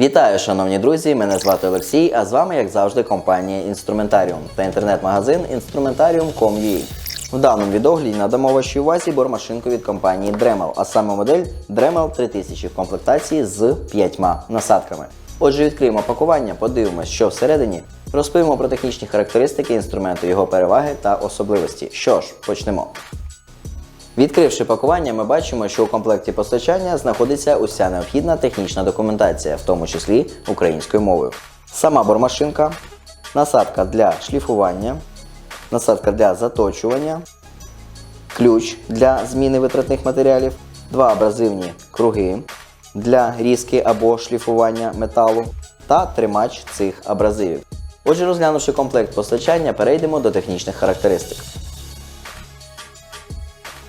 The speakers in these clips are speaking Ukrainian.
Вітаю, шановні друзі! Мене звати Олексій, а з вами, як завжди, компанія Інструментаріум та інтернет-магазин Instrumentarium.com.ua. В даному відогляді надамо вашій увазі бормашинку від компанії Dremel, а саме модель Dremel 3000 в комплектації з п'ятьма насадками. Отже, відкриємо пакування, подивимось, що всередині, розповімо про технічні характеристики інструменту, його переваги та особливості. Що ж, почнемо. Відкривши пакування, ми бачимо, що у комплекті постачання знаходиться уся необхідна технічна документація, в тому числі українською мовою. Сама бормашинка, насадка для шліфування, насадка для заточування, ключ для зміни витратних матеріалів, два абразивні круги для різки або шліфування металу та тримач цих абразивів. Отже, розглянувши комплект постачання, перейдемо до технічних характеристик.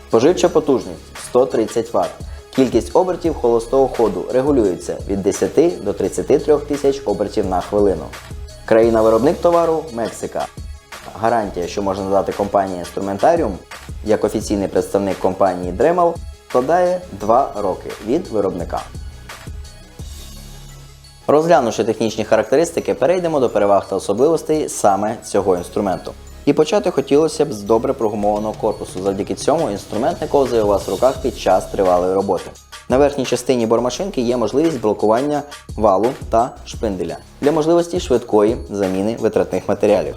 Споживча потужність 130 Вт. Кількість обертів холостого ходу регулюється від 10 до 33 тисяч обертів на хвилину. Країна-виробник товару Мексика. Гарантія, що можна надати компанії Instrumentarium, як офіційний представник компанії Dremel, складає 2 роки від виробника. Розглянувши технічні характеристики, перейдемо до переваг та особливостей саме цього інструменту. І почати хотілося б з добре прогумованого корпусу. Завдяки цьому інструмент не ковзає у вас в руках під час тривалої роботи. На верхній частині бормашинки є можливість блокування валу та шпинделя для можливості швидкої заміни витратних матеріалів.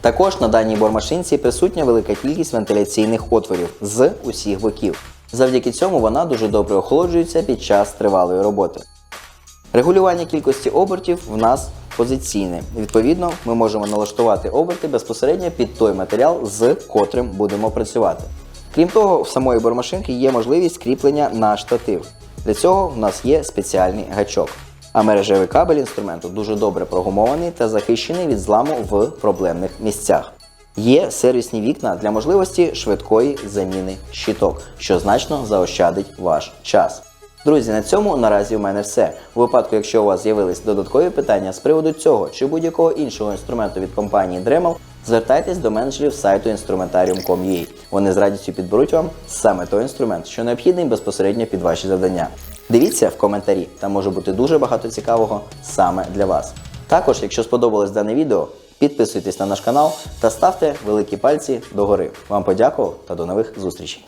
Також на даній бормашинці присутня велика кількість вентиляційних отворів з усіх боків. Завдяки цьому вона дуже добре охолоджується під час тривалої роботи. Регулювання кількості обертів в нас позиційне. Відповідно, ми можемо налаштувати оберти безпосередньо під той матеріал, з котрим будемо працювати. Крім того, в самої бормашинки є можливість кріплення на штатив. Для цього в нас є спеціальний гачок. А мережевий кабель інструменту дуже добре прогумований та захищений від зламу в проблемних місцях. Є сервісні вікна для можливості швидкої заміни щиток, що значно заощадить ваш час. Друзі, на цьому наразі у мене все. У випадку, якщо у вас з'явились додаткові питання з приводу цього чи будь-якого іншого інструменту від компанії Dremel, звертайтесь до менеджерів сайту instrumentarium.com.ua. Вони з радістю підберуть вам саме той інструмент, що необхідний безпосередньо під ваші завдання. Дивіться в коментарі, там може бути дуже багато цікавого саме для вас. Також, якщо сподобалось дане відео, підписуйтесь на наш канал та ставте великі пальці догори. Вам подякував та до нових зустрічей!